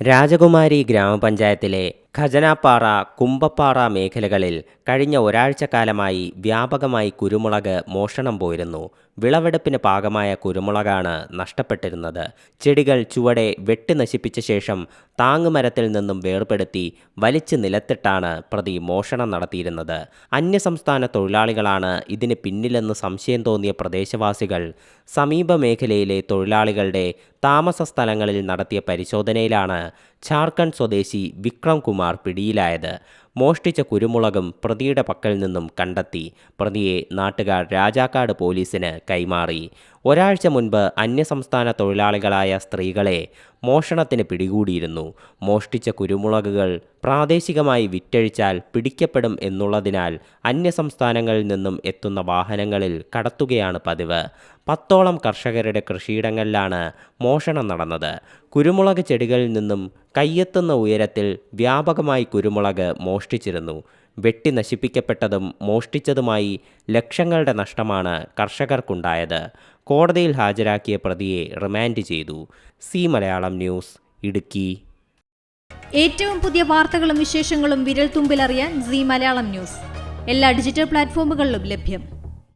രാജകുമാരി ഗ്രാമപഞ്ചായത്തിലെ ഖജനാപ്പാറ കുമ്പപ്പാറ മേഖലകളിൽ കഴിഞ്ഞ ഒരാഴ്ചക്കാലമായി വ്യാപകമായി കുരുമുളക് മോഷണം പോയിരുന്നു. വിളവെടുപ്പിന് പാകമായ കുരുമുളകാണ് നഷ്ടപ്പെട്ടിരുന്നത്. ചെടികൾ ചുവടെ വെട്ടി നശിപ്പിച്ച ശേഷം താങ്ങുമരത്തിൽ നിന്നും വേർപെടുത്തി വലിച്ചു നിലത്തിട്ടാണ് പ്രതി മോഷണം നടത്തിയിരുന്നത്. അന്യസംസ്ഥാന തൊഴിലാളികളാണ് ഇതിന് പിന്നിലെന്ന് സംശയം തോന്നിയ പ്രദേശവാസികൾ സമീപ മേഖലയിലെ തൊഴിലാളികളുടെ താമസ സ്ഥലങ്ങളിൽ നടത്തിയ പരിശോധനയിലാണ് ഝാർഖണ്ഡ് സ്വദേശി വിക്രം കുമാർ പിടിയിലായത്. മോഷ്ടിച്ച കുരുമുളകും പ്രതിയുടെ പക്കൽ നിന്നും കണ്ടെത്തി. പ്രതിയെ നാട്ടുകാർ രാജാക്കാട് പോലീസിന് കൈമാറി. ഒരാഴ്ച മുൻപ് അന്യസംസ്ഥാന തൊഴിലാളികളായ സ്ത്രീകളെ മോഷണത്തിന് പിടികൂടിയിരുന്നു. മോഷ്ടിച്ച കുരുമുളകുകൾ പ്രാദേശികമായി വിറ്റഴിച്ചാൽ പിടിക്കപ്പെടും എന്നുള്ളതിനാൽ അന്യസംസ്ഥാനങ്ങളിൽ നിന്നും എത്തുന്ന വാഹനങ്ങളിൽ കടത്തുകയാണ് പതിവ്. പത്തോളം കർഷകരുടെ കൃഷിയിടങ്ങളിലാണ് മോഷണം നടന്നത്. കുരുമുളക് ചെടികളിൽ നിന്നും കയ്യെത്തുന്ന ഉയരത്തിൽ വ്യാപകമായി കുരുമുളക് മോഷ്ടിച്ചിരുന്നു. വെട്ടി നശിപ്പിക്കപ്പെട്ടതും മോഷ്ടിച്ചതുമായി ലക്ഷങ്ങളുടെ നഷ്ടമാണ് കർഷകർക്കുണ്ടായത്. കോടതിയിൽ ഹാജരാക്കിയ പ്രതിയെ റിമാൻഡ് ചെയ്തു. C Malayalam news Idukki. ഏറ്റവും പുതിയ വാർത്തകളും വിശേഷങ്ങളും വിരൽ തുമ്പിലറിയാൻ സി മലയാളം ന്യൂസ്. എല്ലാ ഡിജിറ്റൽ പ്ലാറ്റ്ഫോമുകളിലും ലഭ്യം.